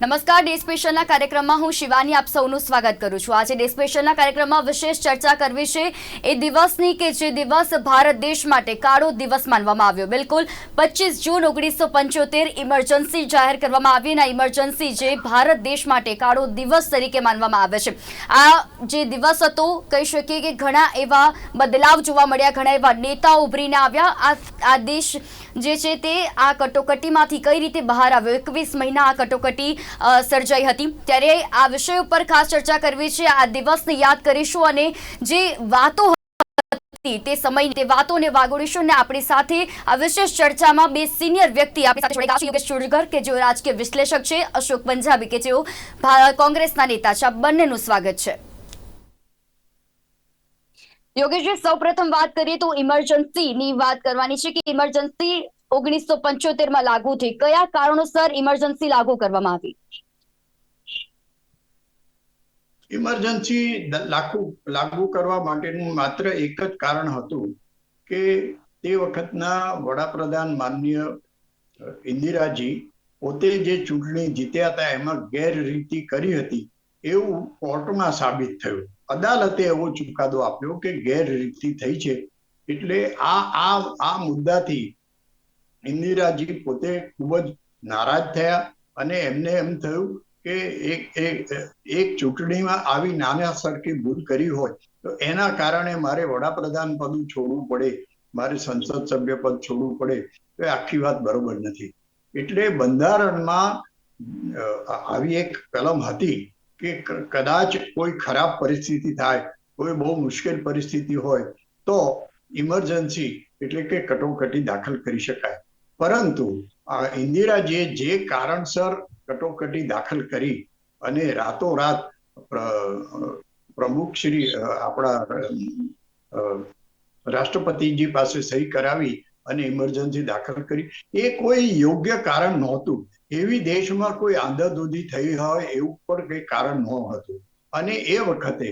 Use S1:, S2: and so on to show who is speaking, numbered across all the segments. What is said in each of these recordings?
S1: નમસ્કાર, ડે સ્પેશિયલના કાર્યક્રમમાં હું શિવાની આપ સૌનું સ્વાગત કરું છું. આજે ડે સ્પેશિયલના કાર્યક્રમમાં વિશેષ ચર્ચા કરવી છે એ દિવસની કે જે દિવસ ભારત દેશ માટે કાળો દિવસ માનવામાં આવ્યો. બિલકુલ પચીસ જૂન ઓગણીસો પંચોતેર ઇમરજન્સી જાહેર કરવામાં આવી અને ઇમરજન્સી જે ભારત દેશ માટે કાળો દિવસ તરીકે માનવામાં આવે છે. આ જે દિવસ હતો, કહી શકીએ કે ઘણા એવા બદલાવ જોવા મળ્યા, ઘણા એવા નેતાઓ ઉભરીને આવ્યા. આ દેશ જે છે તે આ કટોકટીમાંથી કઈ રીતે બહાર આવ્યો? એકવીસ મહિના આ કટોકટી સર્જાઈ હતી. ત્યારે આ વિષય ઉપર ખાસ ચર્ચા કરવી છે. આ દિવસને યાદ કરીશું અને જે વાતો તે સમય તે વાતોને વાગોડીશું અને આપણી સાથે આ વિશેષ ચર્ચામાં બે સિનિયર વ્યક્તિ આપણી સાથે કે જેઓ રાજકીય વિશ્લેષક છે, અશોક પંજાબી, કે જેઓ કોંગ્રેસના નેતા છે. બંનેનું સ્વાગત છે. યોગેશજી, સૌપ્રથમ વાત કરીએ તો ઇમરજન્સીની વાત કરવાની છે કે ઇમરજન્સી ઓગણીસો પંચોતેરમાં લાગુ થઈ. કયા કારણોસર ઇમરજન્સી લાગુ કરવામાં આવી?
S2: ઇમરજન્સી લાગુ લાગુ કરવા માટેનું માત્ર એક જ કારણ હતું કે તે વખતના વડાપ્રધાન માન્ય ઇન્દિરાજી પોતે જે ચૂંટણી જીત્યા હતા એમાં ગેરરીતિ કરી હતી એવું કોર્ટમાં સાબિત થયું. અદાલતે એવો ચુકાદો આપ્યો કે ગેરરીતિ થઈ છે. એટલે આ આ આ મુદ્દાથી ઇન્દિરાજી પોતે ખૂબ જ નારાજ થયા અને એમને એમ થયું કે એક એક ચૂંટણીમાં આવી નાના સરખી ભૂલ કરી હોય, તો એના કારણે મારે વડાપ્રધાન પદ છોડવું પડે, મારે સંસદ સભ્ય પદ છોડવું પડે, તો આખી વાત બરોબર નથી. એટલે બંધારણમાં આવી એક કલમ હતી કે, કદાચ કોઈ ખરાબ પરિસ્થિતિ થાય, કોઈ બહુ મુશ્કેલ પરિસ્થિતિ હોય, તો ઇમરજન્સી એટલે કે કટોકટી દાખલ કરી શકાય. પરંતુ ઇન્દિરાજીએ જે કારણસર કટોકટી દાખલ કરી અને રાતોરાત પ્રમુખ શ્રી આપણા રાષ્ટ્રપતિજી પાસે સહી કરાવી અને ઇમરજન્સી દાખલ કરી, એ કોઈ યોગ્ય કારણ નહોતું. એવી દેશમાં કોઈ આંધાધૂધી થઈ હોય એવું પણ કઈ કારણ ન હતું અને એ વખતે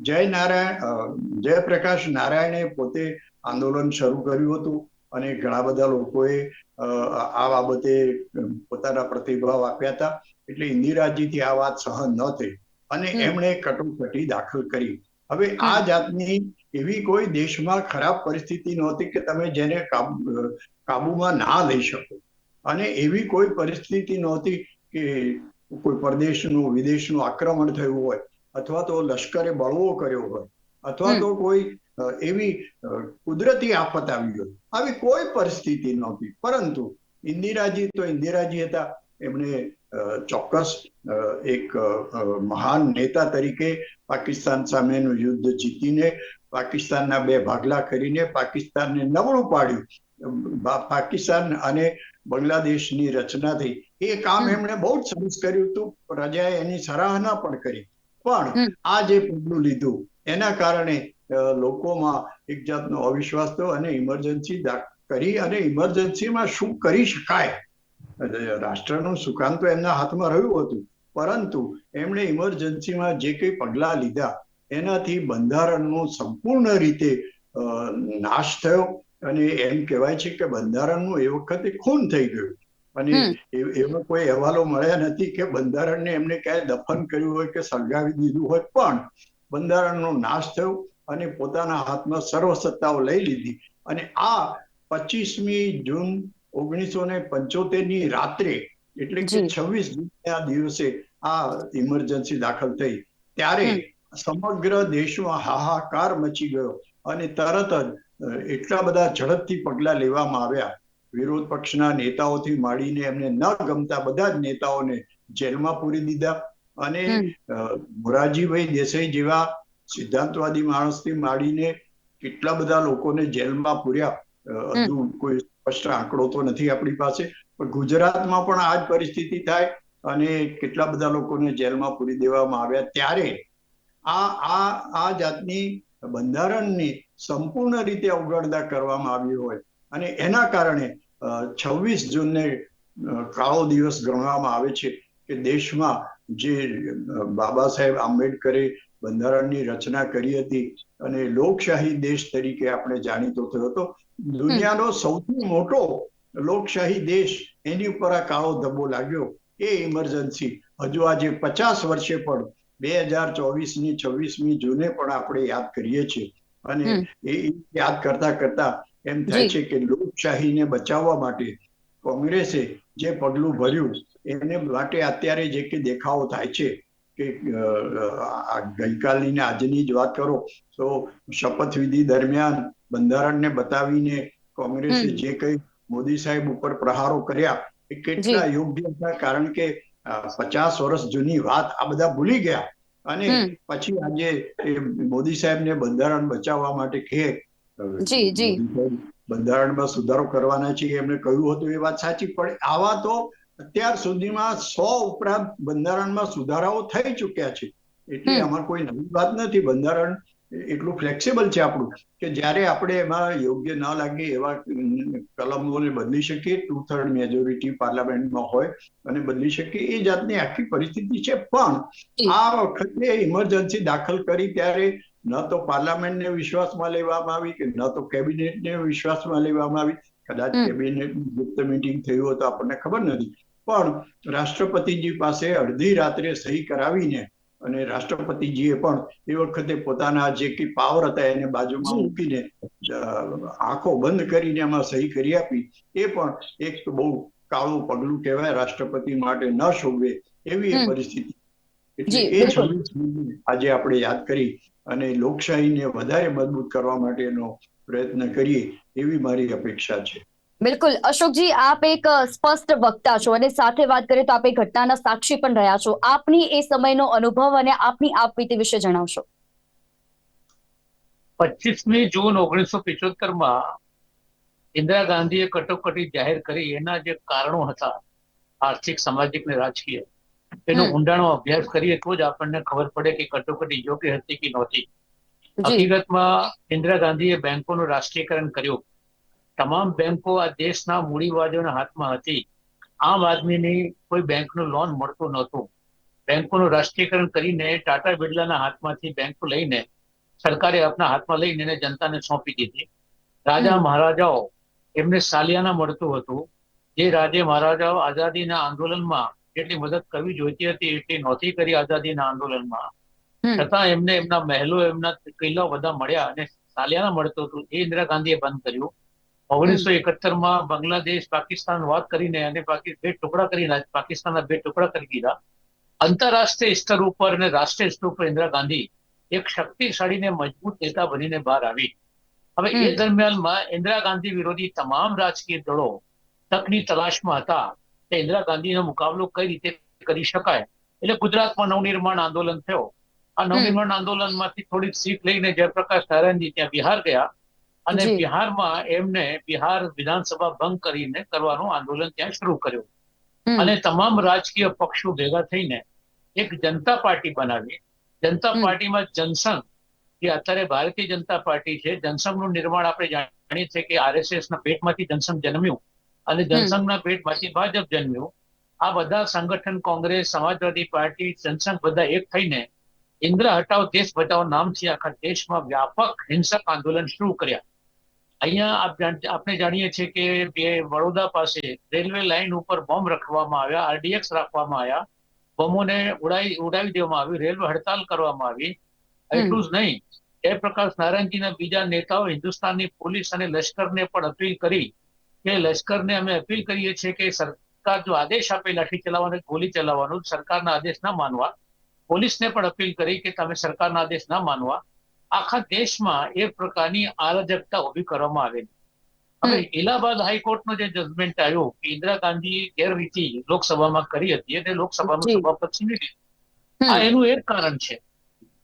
S2: જય નારાયણ જયપ્રકાશ નારાયણે પોતે આંદોલન શરૂ કર્યું હતું. અને ઘણા બધા લોકોએ આ બાબતે પોતાના પ્રતિભાવ આપ્યા હતા. એટલે ઇન્દિરાજીથી આ વાત સહન ન થઈ અને. એમણે કટોકટી દાખલ કરી. હવે આ જાતની એવી કોઈ દેશમાં ખરાબ પરિસ્થિતિ નહોતી કે તમે જેને કાબુ કાબુમાં ના લઈ શકો. અને એવી કોઈ પરિસ્થિતિ નહોતી કે કોઈ પરદેશનું વિદેશનું આક્રમણ થયું હોય અથવા તો લશ્કરે બળવો કર્યો હોય અથવા તો કોઈ એવી કુદરતી આફત આવી હોય આવી કોઈ પરિસ્થિતિ નહોતી. પરંતુ ઇન્દિરાજી તો ઇન્દિરાજી હતા. એમણે ચોક્કસ એક મહાન નેતા તરીકે પાકિસ્તાન સામેનું યુદ્ધ જીતીને પાકિસ્તાનના બે ભાગલા કરીને પાકિસ્તાનને નબળું પાડ્યું. પાકિસ્તાન અને બાંગ્લાદેશની રચના થઈ એ કામ એમણે બહુ જ સરસ કર્યું હતું. પ્રજાએ એની સરાહના પણ કરી. પણ. આ જે પગલું લીધું એના કારણે લોકોમાં એક જાતનો અવિશ્વાસ થયો અને ઇમરજન્સી કરી અને ઇમરજન્સીમાં શું કરી શકાય? રાષ્ટ્રનું સુકાન તો એમના હાથમાં રહ્યું હતું. પરંતુ એમણે ઇમરજન્સીમાં જે કંઈ પગલાં લીધા એનાથી બંધારણનો સંપૂર્ણ રીતે નાશ થયો અને એમ કહેવાય છે કે બંધારણનું એ વખતે ખૂન થઈ ગયું. અને
S1: હમ.
S2: કોઈ અહેવાલો મળ્યા નથી કે બંધારણને એમને ક્યાંય દફન કર્યું હોય કે સળગાવી દીધું હોય પણ બંધારણનો નાશ થયો અને પોતાના હાથમાં સર્વ સત્તાઓ લઈ લીધી. અને આ પચીસમી જૂન ઓગણીસો ને પંચોતેરની રાત્રે એટલે કે છવ્વીસ જૂનના દિવસે આ ઇમરજન્સી દાખલ થઈ. ત્યારે સમગ્ર દેશમાં હાહાકાર મચી ગયો અને તરત જ એટલા બધા ઝડપથી પગલા લેવામાં આવ્યા. વિરોધ પક્ષના નેતાઓથી માંડીને એમને ન ગમતા બધા જ નેતાઓને જેલમાં પૂરી દીધા. અને. મોરારજીભાઈ દેસાઈ જેવા સિદ્ધાંતવાદી માણસથી માંડીને કેટલા બધા લોકોને જેલમાં પૂર્યા. હજુ કોઈ સ્પષ્ટ આંકડો તો નથી આપણી પાસે. પણ ગુજરાતમાં પણ આ જ પરિસ્થિતિ થાય અને કેટલા બધા લોકોને જેલમાં પૂરી દેવામાં આવ્યા ત્યારે આ આ આ જાતની બંધારણની સંપૂર્ણ રીતે અવગણના કરવામાં આવી હોય. અને એના કારણે છવ્વીસ જૂનને કાળો દિવસ ગણવામાં આવે છે કે દેશમાં જે બાબા સાહેબ આંબેડકરે બંધારણની રચના કરી હતી અને લોકશાહી દેશ તરીકે આપણે જાણીતો થયો હતો. દુનિયાનો સૌથી મોટો લોકશાહી દેશ એની ઉપર આ કાળો ધબ્બો લાગ્યો. એ ઇમરજન્સી હજુ આજે પચાસ વર્ષે પણ બે હજાર ચોવીસની છવ્વીસમી જૂને પણ આપણે યાદ કરીએ છીએ. અને એ યાદ કરતા કરતા એમ થાય છે કે લોકશાહીને બચાવવા માટે કોંગ્રેસે જે પગલું ભર્યું એને માટે અત્યારે જે કે દેખાવો થાય છે. કે ગઈકાલની ને આજની જ વાત કરો તો શપથવિધિ દરમિયાન બંધારણને બતાવીને કોંગ્રેસે જે કઈ મોદી સાહેબ ઉપર પ્રહારો કર્યા એ કેટલા યોગ્ય હતા? કારણ કે પચાસ વર્ષ જૂની વાત આ બધા ભૂલી ગયા. અને પછી આજે મોદી સાહેબને બંધારણ બચાવવા માટે કહે
S1: જી, જી.
S2: બંધારણમાં સુધારો કરવાના છે એમણે કહ્યું હતું એ વાત સાચી પણ આવા તો અત્યાર સુધીમાં સો ઉપરાંત બંધારણમાં સુધારાઓ થઈ ચૂક્યા છે. એટલે. આમાં કોઈ નવી વાત નથી. બંધારણ એટલું ફ્લેક્સિબલ છે આપણું કે જ્યારે આપણે એમાં યોગ્ય ન લાગે એવા કલમોને બદલી શકીએ ટુ થર્ડ મેજોરિટી પાર્લામેન્ટમાં હોય અને બદલી શકીએ એ જાતની આખી પરિસ્થિતિ છે. પણ આ વખતે ઇમરજન્સી દાખલ કરી ત્યારે ન તો પાર્લામેન્ટને વિશ્વાસમાં લેવામાં આવી કે ન તો કેબિનેટને વિશ્વાસમાં લેવામાં આવી. કદાચ. કેબિનેટ ગુપ્ત મિટિંગ થયું હોય તો આપણને ખબર નથી. પણ રાષ્ટ્રપતિજી પાસે અડધી રાત્રે સહી કરાવીને અને રાષ્ટ્રપતિજીએ પણ એ વખતે પોતાના જે કે પાવર હતા એને બાજુમાં મૂકીને આંખો બંધ કરીને એમાં સહી કરી આપી. એ પણ એક બહુ કાળું પગલું કહેવાય રાષ્ટ્રપતિ માટે ન શોભે એવી એ પરિસ્થિતિ. એટલે એ છવ્વીસ આજે આપણે યાદ કરી અને લોકશાહીને વધારે મજબૂત કરવા માટેનો પ્રયત્ન કરીએ એવી મારી અપેક્ષા છે.
S1: બિલકુલ. અશોકજી આપ એક સ્પષ્ટ વક્તા છો અને સાથે વાત કરીએ તો આપ એ ઘટનાના સાક્ષી પણ રહ્યા છો. આપની એ સમયનો અનુભવ અને આપની આપવીતી વિશે જણાવશો.
S3: પચીસમી જૂન ઓગણીસો પિચોતેરમાં ઇન્દિરા ગાંધીએ કટોકટી જાહેર કરી. એના જે કારણો હતા આર્થિક સામાજિક ને રાજકીય એનો ઊંડાણો અભ્યાસ કરીએ તો જ આપણને ખબર પડે કે કટોકટી યોગ્ય હતી કે નહોતી. હકીકતમાં ઇન્દિરા ગાંધીએ બેંકોનું રાષ્ટ્રીયકરણ કર્યું. તમામ બેંકો આ દેશના મૂડીવાદીઓના હાથમાં હતી. આમ આદમીની કોઈ બેંકનું લોન મળતું નહોતું. બેંકોનું રાષ્ટ્રીયકરણ કરીને ટાટા બિરલાના હાથમાંથી બેંકો લઈને સરકારે આપના હાથમાં લઈને એને જનતાને સોંપી દીધી. રાજા મહારાજાઓ એમને સાલિયાના મળતું હતું. જે રાજે મહારાજાઓ આઝાદીના આંદોલનમાં જેટલી મદદ કરવી જોઈતી હતી એટલી નહોતી કરી આઝાદીના આંદોલનમાં. છતાં એમને એમના મહેલો એમના કિલ્લાઓ બધા મળ્યા અને સાલિયાના મળતું હતું. એ ઇન્દિરા ગાંધીએ બંધ કર્યું. ઓગણીસો એકોતેરમાં બાંગ્લાદેશ પાકિસ્તાન વાત કરીને અને બે ટુકડા કરી નાખ- પાકિસ્તાનના બે ટુકડા કરી દીધા. આંતરરાષ્ટ્રીય સ્તર ઉપર અને રાષ્ટ્રીય સ્તર ઉપર ઇન્દિરા ગાંધી એક શક્તિશાળી ને મજબૂત નેતા બનીને બહાર આવી. હવે એ દરમિયાનમાં ઇન્દિરા ગાંધી વિરોધી તમામ રાજકીય દળો તકની તલાશમાં હતા. કે ઇન્દિરા ગાંધીનો મુકાબલો કઈ રીતે કરી શકાય? એટલે ગુજરાતમાં નવનિર્માણ આંદોલન થયો. આ નવનિર્માણ આંદોલનમાંથી થોડીક સીટ લઈને જયપ્રકાશ નારાયણજી ત્યાં બિહાર ગયા. અને બિહારમાં એમને બિહાર વિધાનસભા ભંગ કરીને કરવાનું આંદોલન ત્યાં શરૂ કર્યું. અને તમામ રાજકીય પક્ષો ભેગા થઈને એક જનતા પાર્ટી બનાવી. જનતા પાર્ટીમાં જનસંઘ જે અત્યારે ભારતીય જનતા પાર્ટી છે જનસંઘનું નિર્માણ આપણે જાણીએ છીએ કે આરએસએસ ના પેટમાંથી જનસંઘ જન્મ્યું અને જનસંઘના પેટમાંથી ભાજપ જન્મ્યું. આ બધા સંગઠન કોંગ્રેસ સમાજવાદી પાર્ટી જનસંઘ બધા એક થઈને ઇન્દ્ર હટાવ દેશ બચાવ નામથી આખા દેશમાં વ્યાપક હિંસક આંદોલન શરૂ કર્યા. અહીંયા આપણે જાણીએ છીએ કે બે વડોદરા પાસે રેલવે લાઇન ઉપર બોમ્બ રાખવામાં આવ્યા આરડીએક્સ રાખવામાં આવ્યા બોમ્બોને ઉડાવી ઉડાવી દેવામાં આવી રેલવે હડતાલ કરવામાં આવી. એટલું જ નહીં જયપ્રકાશ નારંગીના બીજા નેતાઓ હિન્દુસ્તાનની પોલીસ અને લશ્કરને પણ અપીલ કરી કે લશ્કરને અમે અપીલ કરીએ છીએ કે સરકાર જો આદેશ આપે લાઠી ચલાવવાનો ગોલી ચલાવવાનો સરકારના આદેશ ના માનવા. પોલીસને પણ અપીલ કરી કે તમે સરકારના આદેશ ના માનવા. આખા દેશમાં એક પ્રકારની અરાજકતા ઊભી કરવામાં આવેલી. હવે ઇલાહાબાદ હાઈકોર્ટનો જે જજમેન્ટ આવ્યો કે ઇન્દિરા ગાંધી ગેરરીતિ લોકસભામાં કરી હતી અને
S1: લોકસભામાં
S3: સભાપતિ લીધી આ એનું એક કારણ છે.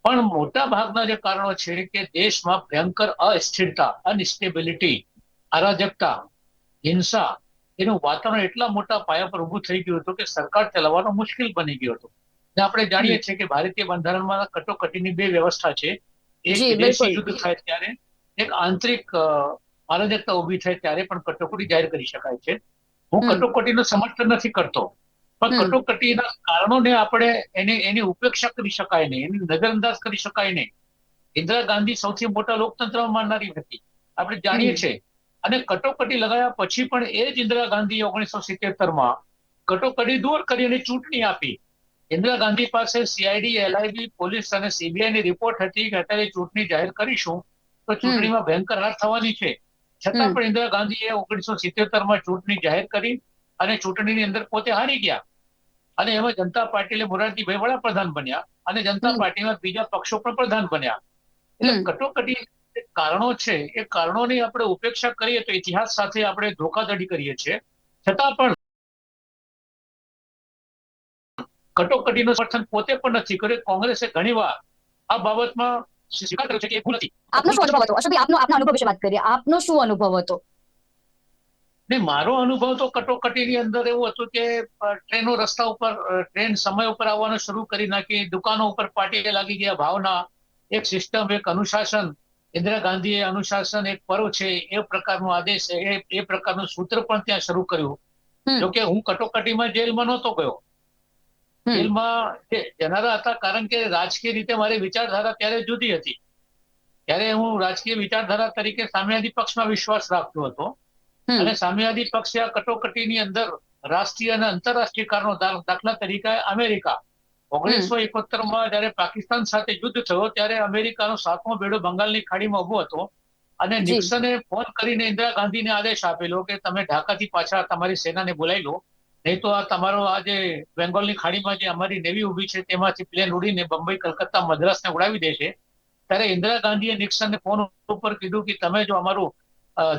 S3: પણ મોટા ભાગના જે કારણો છે કે દેશમાં ભયંકર અસ્થિરતા અનસ્ટેબિલિટી અરાજકતા હિંસા એનું વાતાવરણ એટલા મોટા પાયા પર ઉભું થઈ ગયું હતું કે સરકાર ચલાવવાનો મુશ્કેલ બની ગયો હતો. આપણે જાણીએ છીએ કે ભારતીય બંધારણમાં કટોકટીની બે વ્યવસ્થા છે. એક વિદેશી યુદ્ધ થાય ત્યારે એક આંતરિક અરાજકતા ઊભી થાય ત્યારે પણ કટોકટી જાહેર કરી શકાય છે. હું કટોકટીનો સમર્થન નથી કરતો પણ કટોકટીના કારણોને આપણે એને એની ઉપેક્ષા કરી શકાય નહીં એની નજરઅંદાજ કરી શકાય નહીં. ઇન્દિરા ગાંધી સૌથી મોટા લોકતંત્રમાં માનનારી હતી આપણે જાણીએ છીએ. અને કટોકટી લગાવ્યા પછી પણ એ જ ઇન્દિરા ગાંધી ઓગણીસો સિત્તેરમાં કટોકટી દૂર કરી અને ચૂંટણી આપી. ઇન્દિરા ગાંધી પાસે સીઆઈડી એલઆઈબી પોલીસ અને સીબીઆઈ ની રિપોર્ટ હતી કે અત્યારે ચૂંટણી જાહેર કરીશું તો ચૂંટણીમાં ભયંકર હાર થવાની છે. છતાં પણ ઇન્દિરા ગાંધીએ ઓગણીસો સિત્યોતેરમાં ચૂંટણી જાહેર કરી અને ચૂંટણીની અંદર પોતે હારી ગયા. અને એમાં જનતા પાર્ટીએ મોરારજીભાઈ વડાપ્રધાન બન્યા અને જનતા. પાર્ટીમાં બીજા પક્ષો પણ પ્રધાન બન્યા. એટલે. કટોકટી કારણો છે એ કારણોની આપણે ઉપેક્ષા કરીએ તો ઇતિહાસ સાથે આપણે ધોખાધડી કરીએ છીએ. છતાં પણ કટોકટીનું સમર્થન પોતે પણ નથી કર્યું. કોંગ્રેસે ઘણીવાર આ બાબતમાં સ્વીકાર કર્યો છે કે એ ભૂલ હતી.
S1: આપનો શું અનુભવ હતો? અશોકભાઈ આપનો આપના અનુભવ વિશે વાત કરીએ. આપનો શું અનુભવ હતો?
S3: ને મારો અનુભવ તો કટોકટીની અંદર એવું હતું કે ટ્રેનો રસ્તા ઉપર ટ્રેન સમય ઉપર આવવાનું શરૂ કરી નાખી દુકાનો ઉપર પાટીએ લાગી ગયા ભાવના. એક સિસ્ટમ એક અનુશાસન. ઇન્દિરા ગાંધીએ અનુશાસન એક પર્વ છે એ પ્રકારનો આદેશ એ પ્રકારનું સૂત્ર પણ ત્યાં શરૂ કર્યું. જોકે હું કટોકટીમાં જેલમાં નહોતો ગયો.
S1: હમ.
S3: જનારા હતા કારણ કે રાજકીય રીતે મારી વિચારધારા ત્યારે જુદી હતી. ત્યારે હું રાજકીય વિચારધારા તરીકે સામ્યવાદી પક્ષમાં વિશ્વાસ રાખતો હતો. અને સામ્યવાદી પક્ષે આ કટોકટીની અંદર રાષ્ટ્રીય અને આંતરરાષ્ટ્રીય કારણો દાખલા તરીકે અમેરિકા. ઓગણીસો એકોતેરમાં જયારે પાકિસ્તાન સાથે યુદ્ધ થયો ત્યારે અમેરિકાનો સાતમો બેડો બંગાળની ખાડીમાં ઊભો હતો. અને. નિક્સને ફોન કરીને ઇન્દિરા ગાંધીને આદેશ આપેલો કે તમે ઢાકાથી પાછા તમારી સેનાને બોલાવી લો. નહીં તો આ તમારો આ જે બેંગોલની ખાડીમાં જે અમારી નેવી ઊભી છે તેમાંથી પ્લેન ઉડીને બંબઈ કલકત્તા મદ્રાસને ઉડાવી દેશે ત્યારે ઇન્દિરા ગાંધીએ નિક્સનને ફોન ઉપર કીધું કે તમે જો અમારું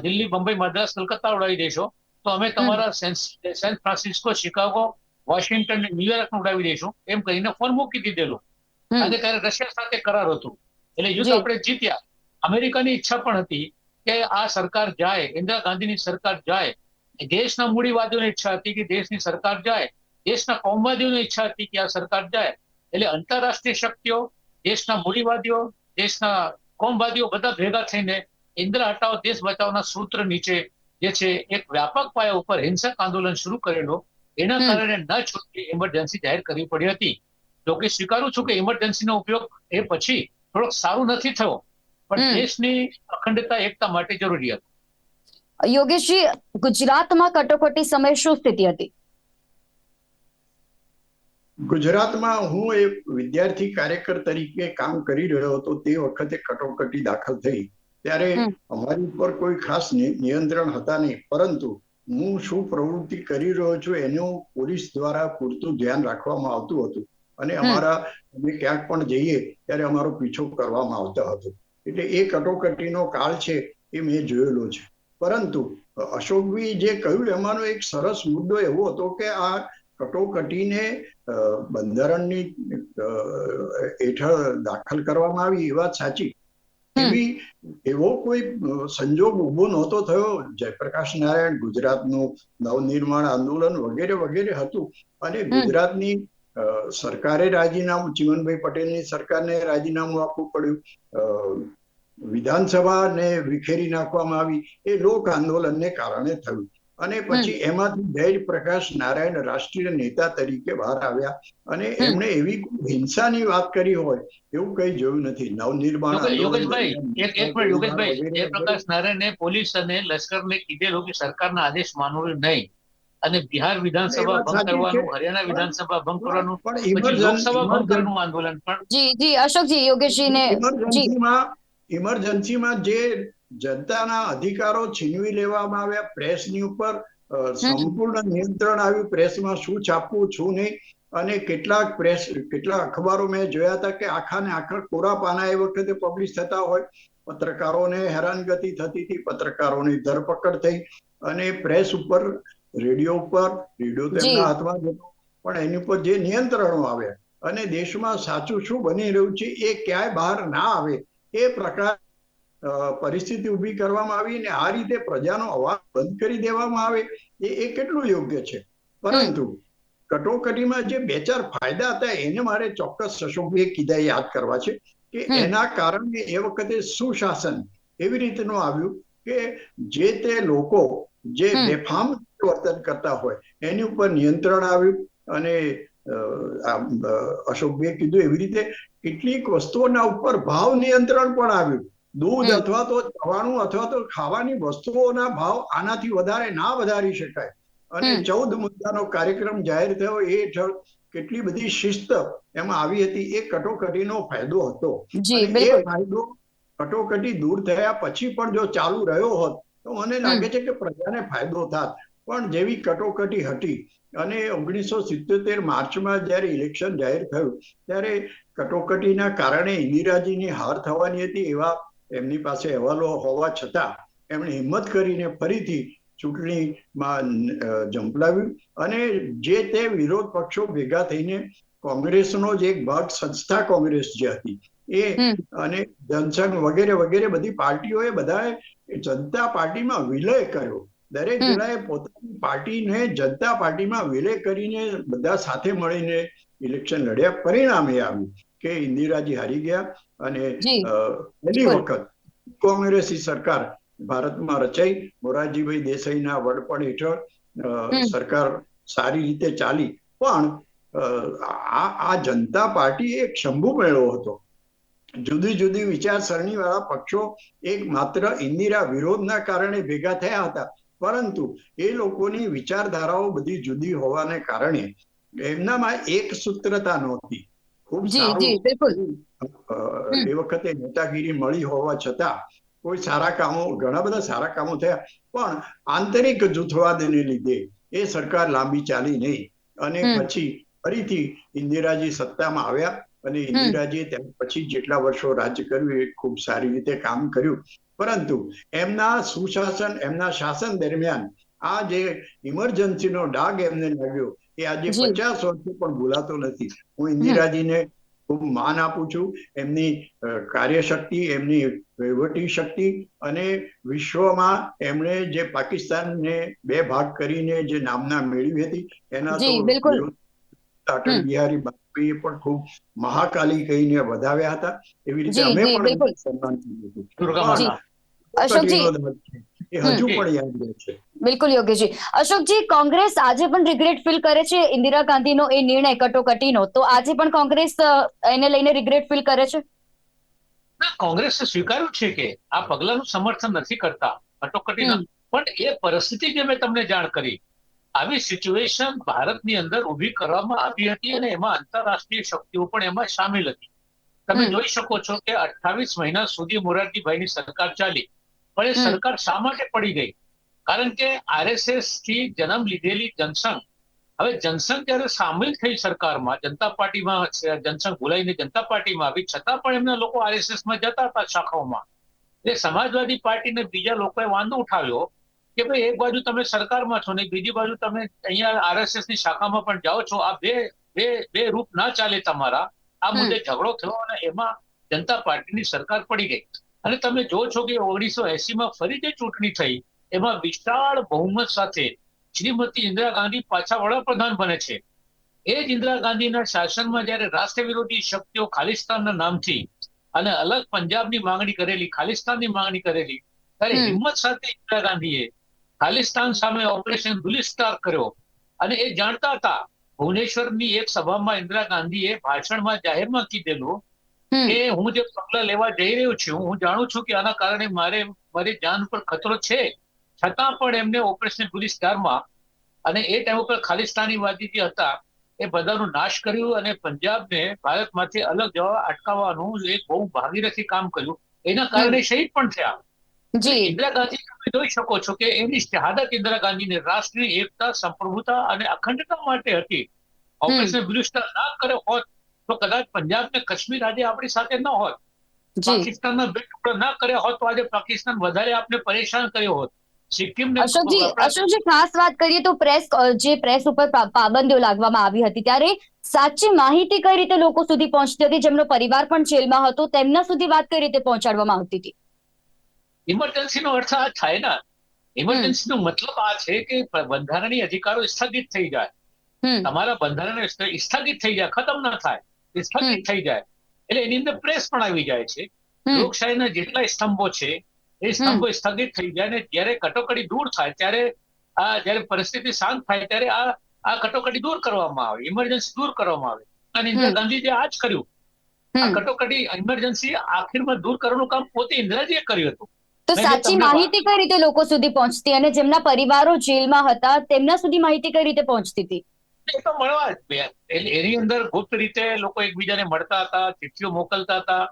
S3: દિલ્હી બંબઈ મદ્રાસ કલકત્તા ઉડાવી દેશો તો અમે તમારા San Francisco Chicago Washington New York ઉડાવી દઈશું. એમ કરીને ફોન મૂકી દીધેલો. અને ત્યારે રશિયા સાથે કરાર હતું. એટલે યુદ્ધ. આપણે જીત્યા. અમેરિકાની ઈચ્છા પણ હતી કે આ સરકાર જાય ઇન્દિરા ગાંધીની સરકાર જાય દેશના મૂડીવાદીઓની ઈચ્છા હતી કે દેશની સરકાર જાય દેશના કોમવાદીઓની ઈચ્છા હતી કે આ સરકાર જાય. એટલે આંતરરાષ્ટ્રીય શક્તિઓ દેશના મૂડીવાદીઓ દેશના કોમવાદીઓ બધા ભેગા થઈને ઇન્દિરા હટાવો દેશ બચાવના સૂત્ર નીચે જે છે એક વ્યાપક પાયા ઉપર હિંસક આંદોલન શરૂ કરેલો. એના. કારણે ન છૂટકી ઇમરજન્સી જાહેર કરવી પડી હતી. જોકે સ્વીકારું છું કે ઇમરજન્સીનો ઉપયોગ એ પછી થોડોક સારું નથી થયો. પણ દેશની અખંડતા એકતા માટે જરૂરી હતું.
S1: યોગેશજી ગુજરાતમાં કટોકટી સમયે શું સ્થિતિ હતી?
S2: ગુજરાતમાં હું એક વિદ્યાર્થી કાર્યકર તરીકે કામ કરી રહ્યો હતો તે વખતે કટોકટી દાખલ થઈ. ત્યારે અમારી ઉપર કોઈ ખાસ નિયંત્રણ હતા નહીં. પરંતુ હું શું પ્રવૃત્તિ કરી રહ્યો છું એનું પોલીસ દ્વારા પૂરતું ધ્યાન રાખવામાં આવતું હતું. અને અમારા અમે ક્યાંક પણ જઈએ ત્યારે અમારો પીછો કરવામાં આવતો હતો. એટલે એ કટોકટીનો કાળ છે એ મેં જોયેલો છે. પરંતુ અશોકભાઈ જે કહ્યું એમાંનો એક સરસ મુદ્દો એવો હતો કે આ કટોકટીને બંધારણની હેઠળ દાખલ કરવામાં આવી એ વાત સાચી. એવી એવો કોઈ સંજોગ ઊભો નહોતો થયો. જયપ્રકાશ નારાયણ ગુજરાતનું નવનિર્માણ આંદોલન વગેરે વગેરે હતું. અને ગુજરાતની સરકારે રાજીનામું ચીમનભાઈ પટેલની સરકારને રાજીનામું આપવું પડ્યું. અ, વિધાનસભાને વિખેરી નાખવામાં આવી એ લોક આંદોલનને કારણે થયું. અને પછી એમાંથી જયપ્રકાશ નારાયણ રાષ્ટ્રીય નેતા તરીકે બહાર આવ્યા. અને એમણે એવી હિંસાની વાત કરી હોય એવું કઈ જોયું નથી. નવનિર્માણ
S3: યોગેશભાઈ એક એક મિનિટ યોગેશભાઈ જયપ્રકાશ નારાયણે પોલીસ અને લશ્કરને કીધેલું કે સરકારના આદેશ માનવો નહીં. અને બિહાર વિધાનસભા ભંગ કરવાનું હરિયાણા વિધાનસભા ભંગ કરવાનું
S2: પણ
S3: પછી લોકસભા ભંગ કરવાનું આંદોલન પણ
S1: જી જી અશોકજી યોગેશજીને જી.
S2: ઇમરજન્સીમાં જે જનતાના અધિકારો છીનવી લેવામાં આવ્યા પ્રેસની ઉપર સંપૂર્ણ નિયંત્રણ આવ્યું પ્રેસમાં શું છાપવું શું નહીં અને કેટલાક પ્રેસ કેટલા અખબારો મેં જોયા હતા કે આખા ને આખા કોરા પાના એ વખતે પબ્લિશ થતા હોય. પત્રકારોને હેરાનગતિ થતી હતી પત્રકારોની ધરપકડ થઈ અને પ્રેસ ઉપર રેડિયો ઉપર રેડિયો તેમના હાથમાં જતો પણ એની ઉપર જે નિયંત્રણો આવ્યા અને દેશમાં સાચું શું બની રહ્યું છે એ ક્યાંય બહાર ના આવે એ પ્રકાર પરિસ્થિતિ ઊભી કરવામાં આવી અને આ રીતે પ્રજાનો અવાજ બંધ કરી દેવામાં આવે એ એ કેટલું યોગ્ય છે? પરંતુ કટોકટીમાં જે બે ચાર ફાયદા હતા એને મારે ચોક્કસ અશોકભાઈએ કીધા યાદ કરવા છે કે એના કારણે એ વખતે સુશાસન એવી રીતનું આવ્યું કે જે તે લોકો જે બેફામ વર્તન કરતા હોય એની ઉપર નિયંત્રણ આવ્યું અને અશોકભાઈએ કીધું એવી રીતે કેટલીક વસ્તુઓના ઉપર ભાવ નિયંત્રણ પણ આવ્યું. દૂધ અથવા તો ચવાણું અથવા તો ખાવાની વસ્તુઓના ભાવ આનાથી વધારે ના વધારી શકાય. અને ચૌદ મુદ્દાનો કાર્યક્રમ જાહેર થયો. એ હેઠળ કેટલી બધી શિસ્ત એમાં આવી હતી. એ કટોકટીનો ફાયદો હતો. એ ફાયદો કટોકટી દૂર થયા પછી પણ જો ચાલુ રહ્યો હોત તો મને લાગે છે કે પ્રજાને ફાયદો થાત. પણ જેવી કટોકટી હતી અને ઓગણીસો સિત્યોતેર માર્ચમાં જ્યારે ઇલેક્શન જાહેર થયું ત્યારે કટોકટીના કારણે ઇન્દિરાજીની હાર થવાની હતી એવા એમની પાસે અહેવાલો હોવા છતાં એમણે હિંમત કરીને ફરીથી ચૂંટણીમાં ઝંપલાવ્યું અને જે તે વિરોધ પક્ષો ભેગા થઈને કોંગ્રેસનો જ એક ભાગ સંસ્થા કોંગ્રેસ જે હતી એ અને જનસંઘ વગેરે વગેરે બધી પાર્ટીઓએ બધાએ જનતા પાર્ટીમાં વિલય કર્યો. દરેક. જણાએ પોતાની પાર્ટીને જનતા પાર્ટીમાં વિલય કરીને બધા સાથે મળીને ઇલેક્શન લડ્યા. પરિણામે આવ્યું કે ઇન્દિરાજી હારી ગયા અને પહેલી વખત કોંગ્રેસી સરકાર ભારતમાં રચાઈ. મોરારજીભાઈ દેસાઈના વડપણ હેઠળ સરકાર સારી રીતે ચાલી. પણ આ આ જનતા પાર્ટી એક શંભુ મેળો હતો. જુદી જુદી વિચારસરણી વાળા પક્ષો એક માત્ર ઇન્દિરા વિરોધના કારણે ભેગા થયા હતા. પરંતુ એ લોકોની વિચારધારાઓ બધી જુદી હોવાને કારણે એમનામાં એક સૂત્રતા નહોતી. ખૂબ સારું એ વખતે નેતાગીરી મળી હોવા છતાં કોઈ સારા કામો ઘણા બધા સારા કામો થયા પણ આંતરિક જૂથવાદને લીધે એ સરકાર લાંબી ચાલી નહીં. અને પછી ફરીથી ઇન્દિરાજી સત્તામાં આવ્યા અને ઇન્દિરાજીએ ત્યાર પછી જેટલા વર્ષો રાજ્ય કર્યું એ ખૂબ સારી રીતે કામ કર્યું. પરંતુ એમના સુશાસન એમના શાસન દરમિયાન આ જે ઇમરજન્સીનો ડાગ એમને લાગ્યો એ આજે પચાસ વર્ષથી પણ ભૂલાતો નથી. હું ઇન્દિરાજીને ખૂબ માન આપું છું. એમની કાર્યશક્તિ એમની વહીવટી શક્તિ અને વિશ્વમાં એમણે જે પાકિસ્તાનને બે ભાગ કરીને જે નામના મેળવી હતી એના તો અટલ બિહારી વાજપેયીએ પણ ખૂબ મહાકાલી કહીને વધાવ્યા હતા. એવી રીતે અમે પણ સન્માન કર્યું હતું.
S3: દુર્ગા
S2: પણ
S3: માતા
S1: અશોકજી.
S2: હજુ પણ યાદ રહે છે.
S1: બિલકુલ યોગીજી અશોકજી કોંગ્રેસ આજે પણ રિગ્રેટ ફીલ કરે છે? ઇન્દિરા ગાંધીનો એ નિર્ણય કટોકટીનો. તો આજે પણ કોંગ્રેસ એને લઈને રિગ્રેટ ફીલ કરે છે?
S3: ના કોંગ્રેસે સ્વીકાર્યું છે કે આ પગલાનું સમર્થન નથી કરતા. કટોકટીના પણ એ પરિસ્થિતિ જે મેં તમને જાણ કરી આવી સિચ્યુએશન ભારતની અંદર ઊભી કરવામાં આવી હતી અને એમાં આંતરરાષ્ટ્રીય શક્તિઓ પણ એમાં સામેલ હતી. તમે જોઈ શકો છો કે અઠ્ઠાવીસ મહિના સુધી મોરારજીભાઈની સરકાર ચાલી. પણ એ. સરકાર શા માટે પડી ગઈ? કારણ કે આરએસએસથી જન્મ લીધેલી જનસંઘ હવે જનસંઘ જ્યારે સામેલ થઈ સરકારમાં જનતા પાર્ટીમાં જનસંઘ ભૂલાઈને જનતા પાર્ટીમાં આવી છતાં પણ એમના લોકો આરએસએસમાં જતા હતા શાખાઓમાં. એટલે સમાજવાદી પાર્ટીને બીજા લોકોએ વાંધો ઉઠાવ્યો કે ભાઈ એક બાજુ તમે સરકારમાં છો ને બીજી બાજુ તમે અહીંયા આરએસએસની શાખામાં પણ જાઓ છો આ બે બે બે રૂપ ના ચાલે તમારા. આ મુદ્દે ઝઘડો થયો અને એમાં જનતા પાર્ટીની સરકાર પડી ગઈ. અને તમે જો છો કે ઓગણીસો એસીમાં ફરી જે ચૂંટણી થઈ એમાં વિશાળ બહુમત સાથે શ્રીમતી ઇન્દિરા ગાંધી પાછા વડાપ્રધાન બને છે એ જ ઇન્દિરા ગાંધીના શાસનમાં જ્યારે રાષ્ટ્ર વિરોધી શક્તિઓ ખાલિસ્તાનના નામથી અને અલગ પંજાબની માંગણી કરેલી ખાલિસ્તાનની માંગણી કરેલી ત્યારે હિંમત સાથે ઇન્દિરા ગાંધીએ ખાલિસ્તાન સામે ઓપરેશન ગુલિસ્તાર કર્યો અને એ જાણતા હતા ભુવનેશ્વરની એક સભામાં ઇન્દિરા ગાંધીએ ભાષણમાં જાહેરમાં કીધેલું. કે હું જે પગલા લેવા જઈ રહ્યો છું હું જાણું છું કે આના કારણે મારે મારી જાન ઉપર ખતરો છે. છતાં પણ એમને ઓપરેશન ગુલિસ્તારમાં અને એ ટાઈમ ઉપર ખાલિસ્તાનીવાદી જે હતા એ બધાનો નાશ કર્યું અને પંજાબને ભારતમાંથી અલગ જવા અટકાવવાનું એક બહુ ભાગીરથી કામ કર્યું. એના કારણે શહીદ પણ થયા.
S1: જી.
S3: ઇન્દિરા ગાંધી તમે જોઈ શકો છો કે એની શહાદત ઇન્દિરા ગાંધીને રાષ્ટ્રની એકતા સંપ્રભુતા અને અખંડતા માટે હતી. ઓપરેશન ગુલિસ્તાર ના કર્યો હોત તો કદાચ પંજાબ ને કાશ્મીર આજે આપણી સાથે ન હોત. પાકિસ્તાનના બે ટુકડા ના કર્યા હોત તો આજે પાકિસ્તાન વધારે આપણે પરેશાન કર્યો હોત.
S1: અશોકજી અશોકજી ખાસ વાત કરીએ તો પ્રેસ જે પ્રેસ ઉપર પાબંદીઓ લાગવામાં આવી હતી ત્યારે સાચી માહિતી કઈ રીતે લોકો સુધી પહોંચતી હતી? જેમનો પરિવાર પણ જેલમાં હતો તેમના સુધી વાત કઈ રીતે પહોંચાડવામાં આવતી હતી?
S3: ઇમરજન્સી નો અર્થ આ થાય ને. ઇમરજન્સી નો મતલબ આ છે કે બંધારણીય અધિકારો સ્થગિત થઈ જાય. તમારા બંધારણ સ્થગિત થઈ જાય ખતમ ના થાય. એ સ્થગિત થઈ જાય. એટલે એની અંદર પ્રેસ પણ આવી જાય છે. લોકશાહીના જેટલા સ્તંભો છે એ સ્તંભો સ્થગિત થઈ જાય ને જ્યારે કટોકટી દૂર થાય ત્યારે આ જ્યારે પરિસ્થિતિ શાંત થાય ત્યારે આ આ કટોકટી દૂર કરવામાં આવે ઇમરજન્સી દૂર કરવામાં આવે. અને ઇન્દિરા. ગાંધીજીએ આ જ કર્યું. આ કટોકટી ઇમરજન્સી આખીરમાં દૂર કરવાનું કામ પોતે ઇન્દિરાજીએ કર્યું હતું.
S1: તો સાચી માહિતી કઈ રીતે લોકો સુધી પહોંચતી? અને જેમના પરિવારો જેલમાં હતા તેમના સુધી માહિતી કઈ રીતે પહોંચતી હતી?
S3: એ તો મળવા જ. એની અંદર ગુપ્ત રીતે લોકો એકબીજાને મળતા હતા ચિઠ્ઠીઓ મોકલતા હતા.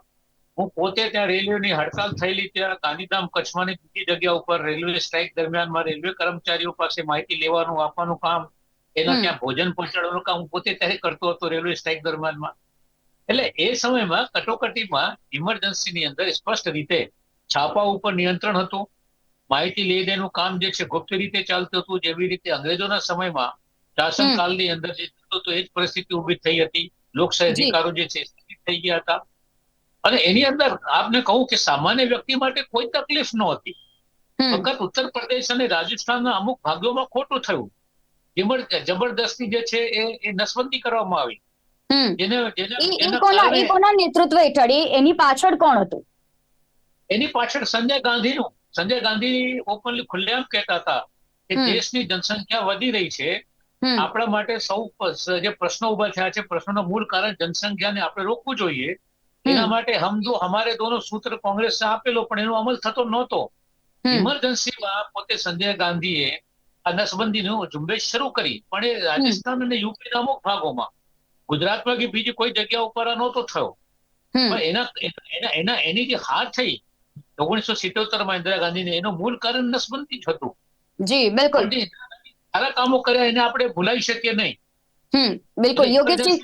S3: હું પોતે ત્યાં રેલવેની હડતાલ થયેલી ત્યાં ગાંધીધામ કચ્છમાં બીજી જગ્યા ઉપર રેલવે સ્ટ્રાઇક દરમિયાનમાં રેલવે કર્મચારીઓ પાસે માહિતી લેવાનું આપવાનું કામ એના ત્યાં ભોજન પહોંચાડવાનું કામ હું પોતે ત્યારે કરતો હતો રેલવે સ્ટ્રાઇક દરમિયાનમાં. એટલે એ સમયમાં કટોકટીમાં ઇમરજન્સીની અંદર સ્પષ્ટ રીતે છાપા ઉપર નિયંત્રણ હતું. માહિતી લઈ દેનું કામ જે છે ગુપ્ત રીતે ચાલતું હતું જેવી રીતે અંગ્રેજોના સમયમાં શાસનકાળની અંદર જે થતું હતું એ જ પરિસ્થિતિ ઊભી થઈ હતી. લોકશાહી અધિકારો જે છે થઈ ગયા હતા. અને એની અંદર આપને કહું કે સામાન્ય વ્યક્તિ માટે કોઈ તકલીફ નહોતી ફક્ત ઉત્તર પ્રદેશ અને રાજસ્થાનના અમુક ભાગોમાં ખોટું થયું. જબરદસ્તી જે છે એ એ નસબંધી કરવામાં આવી.
S1: નેતૃત્વ હેઠળ? એની પાછળ કોણ હતું?
S3: એની પાછળ સંજય ગાંધીનું. સંજય ગાંધી ઓપનલી ખુલ્લેઆમ કહેતા હતા કે. દેશની જનસંખ્યા વધી રહી છે. આપણા માટે સૌ જે પ્રશ્નો ઊભા થયા છે પ્રશ્નોનું મૂળ કારણ જનસંખ્યાને આપણે રોકવું જોઈએ. એના માટે હમ દો હમારે દોનો સૂત્ર કોંગ્રેસે આપેલો પણ એનો અમલ થતો નહોતો. ઇમરજન્સીમાં પોતે સંજય ગાંધીએ આ નસબંધીનું ઝુંબેશ શરૂ કરી પણ એ રાજસ્થાન અને યુપીના અમુક ભાગોમાં. ગુજરાતમાં કે બીજી કોઈ જગ્યા ઉપર આ નહોતો થયો. પણ એના એના એના એની જે હાર થઈ ઓગણીસો સિત્યોતેરમાં ઇન્દિરા ગાંધીને એનું મૂળ કારણ નસબંધી જ હતું.
S1: જી બિલકુલ.
S3: સારા કામો કર્યા એને આપણે ભૂલાઈ શકીએ નહીં.
S1: હમ બિલકુલ. યોગેશજી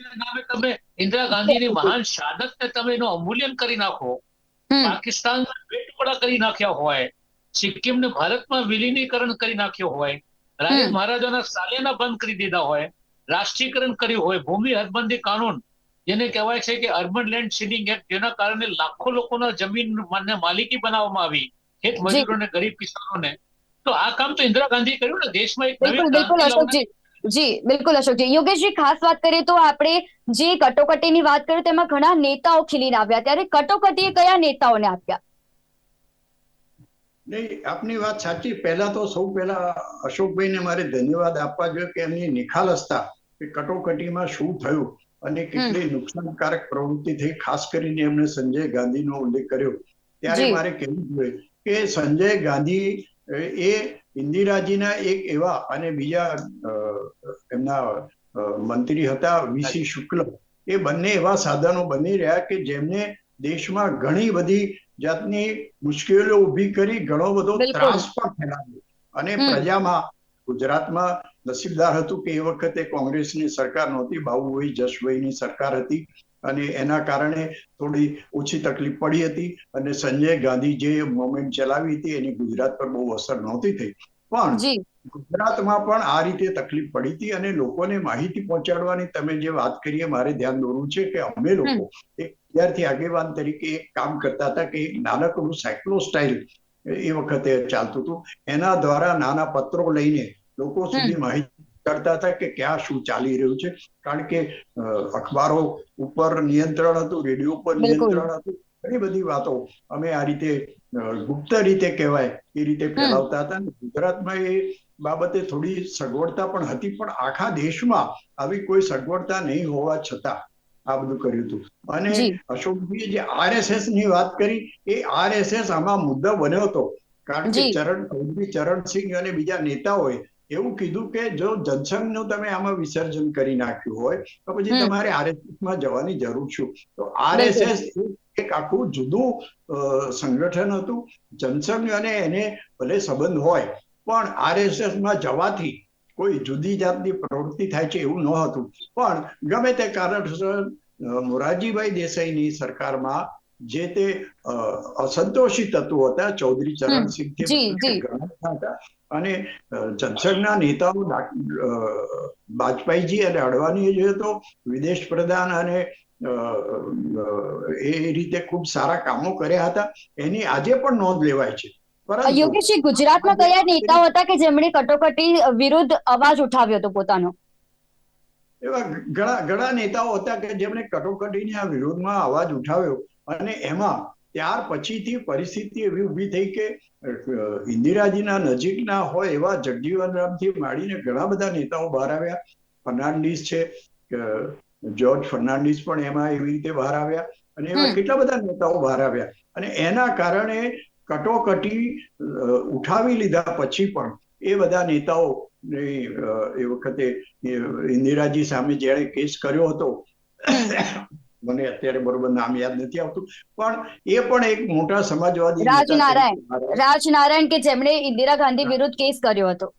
S3: તમે ઇન્દિરા ગાંધીની મહાન શહાદતને તમે એનું અમૂલ્યન કરી નાખો.
S1: હમ.
S3: પાકિસ્તાનના બે ટુકડા કરી નાખ્યા હોય. સિક્કિમને ભારતમાં વિલીનીકરણ કરી નાખ્યો હોય. રાય મહારાજાના સાલેના બંધ કરી દીધા હોય. રાષ્ટ્રીયકરણ કર્યું હોય. ભૂમિ હદબંધી કાનૂન જેને કહેવાય છે કે અર્બન લેન્ડ સીડિંગ એક્ટ જેના કારણે લાખો લોકોના જમીન ને માલિકી બનાવવામાં આવી. ખેત મજૂરોને ગરીબ કિસાનોને તો આ કામ તો ઇન્દિરા ગાંધી કર્યું ને? દેશમાં એક
S1: બિલકુલ બિલકુલ અશોકજી. જી બિલકુલ અશોકજી. યોગેશજી ખાસ વાત કરીએ તો આપણે જે કટોકટીની વાત કરી તેમાં ઘણા નેતાઓ ખીલીને આવ્યા. ત્યારે કટોકટીએ કયા નેતાઓને આપ્યા?
S2: નહીં આપની વાત સાચી. પહેલા તો સૌ પહેલા અશોકભાઈને મારે ધન્યવાદ આપવા જોઈએ કે એમની નિખાલસતા કે કટોકટીમાં શું થયું અને કેટલી નુકસાનકારક પ્રવૃત્તિ થઈ ખાસ કરીને એમણે સંજય ગાંધીનો ઉલ્લેખ કર્યો. ત્યારે મારે કહેવું જોઈએ કે સંજય ગાંધી એ ઇન્દિરાજીના એક એવા અને બીજા એમના મંત્રી હતા વીસી શુક્લ. એ બંને એવા સાધનો બની રહ્યા કે જેમને દેશમાં ઘણી બધી જાતની મુશ્કેલીઓ ઊભી કરી ઘણો બધો ત્રાસ પણ ફેલાવ્યો. અને. પ્રજામાં ગુજરાતમાં નસીબદાર હતું કે એ વખતે કોંગ્રેસની સરકાર નહોતી બાબુભાઈ જસભાઈની સરકાર હતી. અને એના કારણે થોડી ઓછી તકલીફ પડી હતી અને સંજય ગાંધી જે મુવમેન્ટ ચલાવી હતી. એની ગુજરાત પર બહુ અસર નહોતી થઈ. પણ ગુજરાતમાં પણ આ રીતે તકલીફ પડી હતી અને લોકોને માહિતી પહોંચાડવાની તમે જે વાત કરીએ મારે ધ્યાન દોરવું છે કે અમે લોકો એક વિદ્યાર્થી આગેવાન તરીકે એક કામ કરતા હતા કે એક નાનકડું સાયક્લો સ્ટાઇલ એ વખતે ચાલતું હતું. એના દ્વારા નાના પત્રો લઈને લોકો સુધી માહિતી કરતા હતા કે ક્યાં શું ચાલી રહ્યું છે? કારણ કે અખબારો ઉપર નિયંત્રણ હતું રેડિયો ઉપર નિયંત્રણ હતું ઘણી બધી વાતો. અમે આ રીતે ગુપ્ત રીતે કહેવાય એ રીતે ફેલાવતા હતા ગુજરાતમાં એ બાબતે થોડી સગવડતા પણ હતી પણ આખા દેશમાં આવી કોઈ સગવડતા નહીં હોવા છતાં આ બધું કર્યું હતું. અને. અશોકજીએ જે આરએસએસની વાત કરી એ આરએસએસ આમાં મુદ્દો બન્યો હતો. કારણ કે. ચરણ ચૌધરી ચરણસિંહ અને બીજા નેતાઓએ એવું કીધું કે જો જનસંઘનું તમે આમાં વિસર્જન કરી નાખ્યું હોય તો પછી તમારે આરએસએસમાં જવાની જરૂર શું? તો આરએસએસ એક આખું જુદું સંગઠન હતું. જનસંઘ અને એને ભલે સંબંધ હોય પણ આરએસએસમાં જવાથી કોઈ જુદી જાતની પ્રવૃત્તિ થાય છે એવું ન હતું પણ ગમે તે કારણસર મોરારજીભાઈ દેસાઈની સરકારમાં જે તે અસંતોષી તત્વો હતા ચૌધરી ચરણસિંહ હતા અને જનસંઘના નેતાઓ વાજપેયીજી અને અડવાણીએ જોઈએ તો વિદેશ પ્રધાન અને એ રીતે ખૂબ સારા કામો કર્યા હતા. એની આજે પણ નોંધ લેવાય છે.
S1: યોગેશજી ગુજરાતમાં કયા નેતાઓ હતા કે જેમણે કટોકટી વિરુદ્ધ અવાજ ઉઠાવ્યો હતો પોતાનો?
S2: એવા ઘણા ઘણા નેતાઓ હતા કે જેમણે કટોકટીના વિરોધમાં અવાજ ઉઠાવ્યો. અને એમાં ત્યાર પછીથી પરિસ્થિતિ એવી ઊભી થઈ કે ઇન્દિરાજીના નજીકના હોય એવા જગજીવન રામથી માંડીને ઘણા બધા નેતાઓ બહાર આવ્યા. ફર્નાન્ડિસ છે જ્યોર્જ ફર્નાન્ડિસ પણ એમાં એવી રીતે બહાર આવ્યા અને એવા કેટલા બધા નેતાઓ બહાર આવ્યા. અને એના કારણે કટોકટી ઉઠાવી લીધા પછી પણ એ બધા નેતાઓ એ વખતે ઇન્દિરાજી સામે જ્યારે કેસ કર્યો હતો. મને અત્યારે બરોબર નામ યાદ નથી આવતું. પણ એ પણ એક મોટા સમાજવાદી
S1: રાજનારાયણ. રાજનારાયણ કે જેમણે ઇન્દિરા ગાંધી વિરુદ્ધ કેસ કર્યો હતો.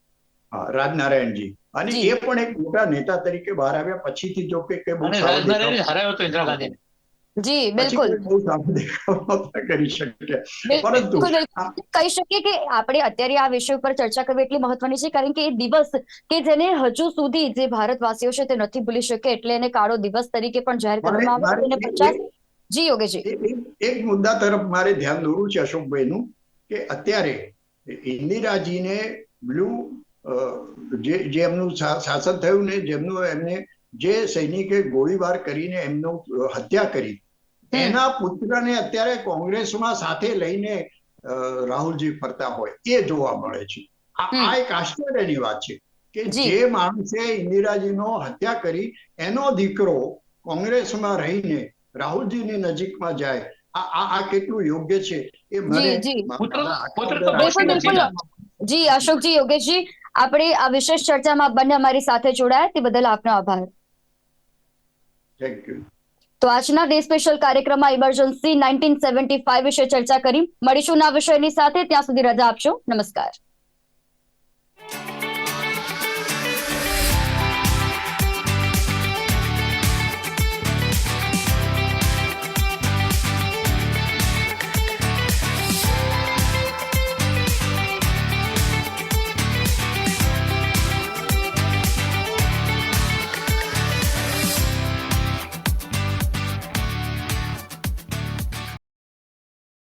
S2: હા, રાજનારાયણજી. અને એ પણ એક મોટા નેતા તરીકે બહાર આવ્યા. પછીથી જો કે કે બહુ
S3: અને
S2: સારો
S3: રાજનારાયણે
S2: દેખાવ-
S3: હરાવ્યો હતો ઇન્દિરા ગાંધીને.
S1: જી બિલકુલ
S2: કરી પરંતુ.
S1: કહી શકીએ કે આપણે અત્યારે આ વિષય ઉપર ચર્ચા કરવી એટલી મહત્વની છે કારણ કે એ દિવસ કે જેને હજુ સુધી જે ભારતવાસીઓ છે તે નથી ભૂલી શકે એટલે એને કાળો દિવસ તરીકે પણ જાહેર કરવામાં આવે અને પચાસ જી યોગેશજી
S2: એક- મુદ્દા તરફ મારે ધ્યાન દોરવું છે અશોકભાઈનું કે અત્યારે ઇન્દિરાજીને બ્લુ જે જે એમનું શાસન થયું ને જેમનું એમને જે સૈનિકે ગોળીબાર કરીને એમનું હત્યા કરી. એના પુત્રને અત્યારે કોંગ્રેસમાં સાથે લઈને રાહુલજી ફરતા હોય એ જોવા મળે છે. આ એક આશ્ચર્યની વાત છે કે
S1: જે.
S2: માણસે ઇન્દિરાજીનો હત્યા કરી એનો દીકરો કોંગ્રેસમાં રહીને રાહુલજીની નજીકમાં જાય આ આ કેટલું યોગ્ય છે એ મને.
S1: જી. અશોકજી યોગેશજી આપણે આ વિશેષ ચર્ચામાં બંને અમારી સાથે જોડાયા તે બદલ આપનો આભાર.
S2: થેન્ક યુ
S1: તો આજના ડે સ્પેશિયલ કાર્યક્રમમાં ઇમરજન્સી નાઇન્ટીન સેવન્ટી ફાઈવ વિશે ચર્ચા કરી. મળીશું ના વિષયની સાથે. ત્યાં સુધી રજા આપશો. નમસ્કાર.